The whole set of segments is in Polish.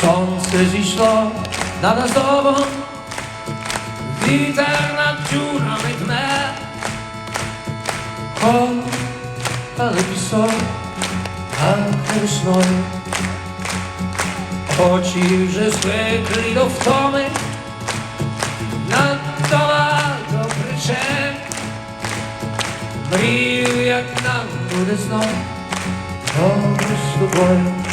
Słońce ziszło nad nas sobą. Wider nad dziurami dne. Kol, telewizor, elektrycznoj Oci, że zwykli do wtomy. Nad dola do pryczyn Brił jak na góry znowu Dobry z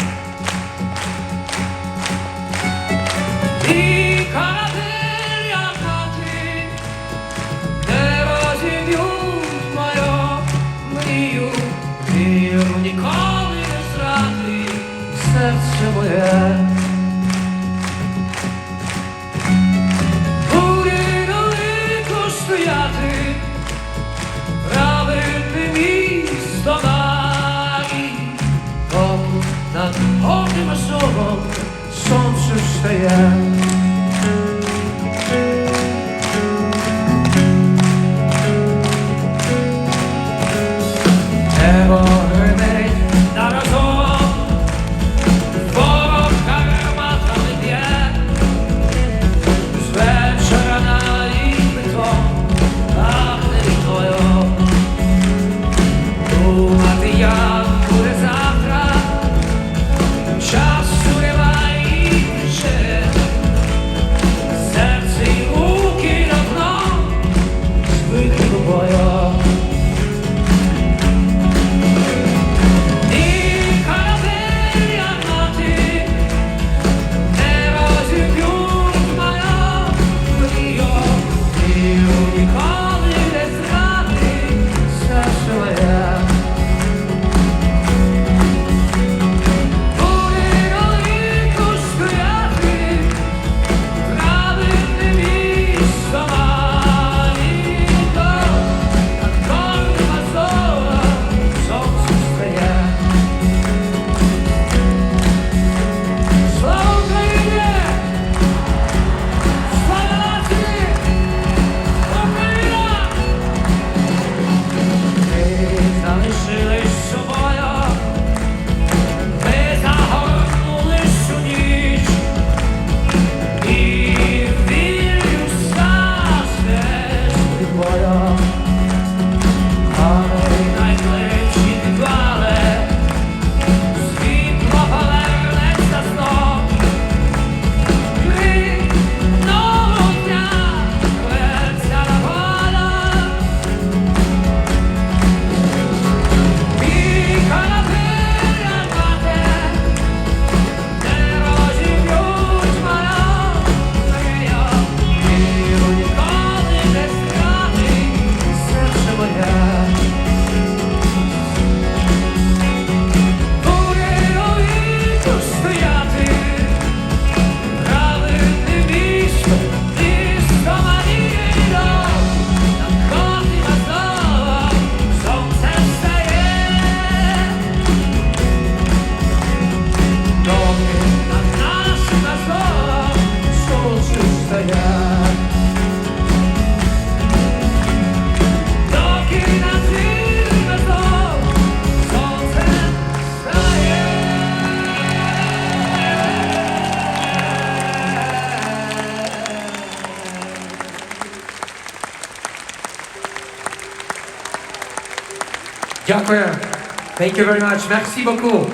серце моє. Буде далеко стояти, правити місто наві, поки над горним особом сонце стоять. Дякую. Thank you very much. Merci beaucoup.